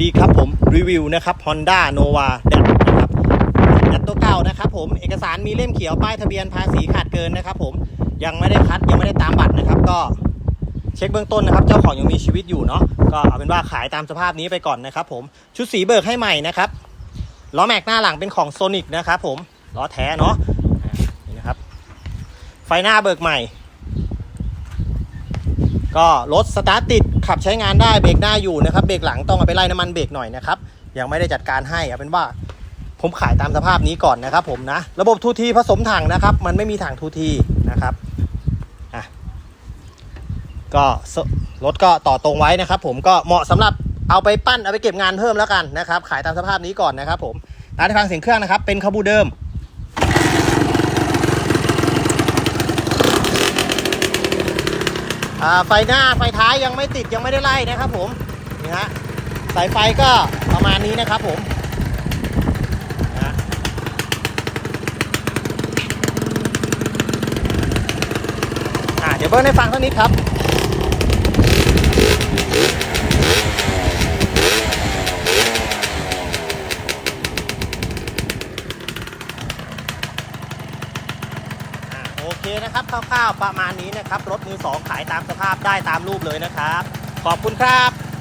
ดีครับผมรีวิวนะครับ Honda Nova d a นะครับดัตัวเก่านะครับผมเอกสารมีเล่มเขียวป้ายทะเบียนภาษีขาดเกินนะครับ ผมยังไม่ได้คัดยังไม่ได้ตามบัตรนะครับ ก็เช็คเบื้องต้นนะครับ เจ้าของยังมีชีวิตอยู่เนาะก็เอาเป็นว่าขายตามสภาพนี้ไปก่อนนะครับ ผมชุดสีเบิกให้ใหม่นะครับล้อแม็กหน้าหลังเป็นของโซนิกนะครับผมล้อแท้เนาะนี่นะครับ ไฟหน้าเบิกใหม่ ก็รถสตาร์ทติดขับใช้งานได้เบรกหน้าอยู่นะครับเบรกหลังต้องเอาไปไล่น้ำมันเบรกหน่อยนะครับยังไม่ได้จัดการให้เอาเป็นว่าผมขายตามสภาพนี้ก่อนนะครับ ผมนะระบบทูทีผสมถังนะครับ มันไม่มีถังทูทีนะครับอะก็รถก็ต่อตรงไว้นะครับ ผมก็เหมาะสำหรับเอาไปปั้นเอาไปเก็บงานเพิ่มแล้วกันนะครับ ขายตามสภาพนี้ก่อนนะครับ ผมร้านที่ฟังเสียงเครื่องนะครับ เป็นคาบูเดิม อ่า ไฟหน้าไฟท้ายยังไม่ติดยังไม่ได้ไล่นะครับผมนี่ฮะสายไฟก็ประมาณนี้นะครับผมเดี๋ยวเบิ้ลให้ฟังเท่านี้ครับ โอเคนะครับคร่าวๆประมาณนี้นะครับ รถมือสองขายตามสภาพได้ตามรูปเลยนะครับ ขอบคุณครับ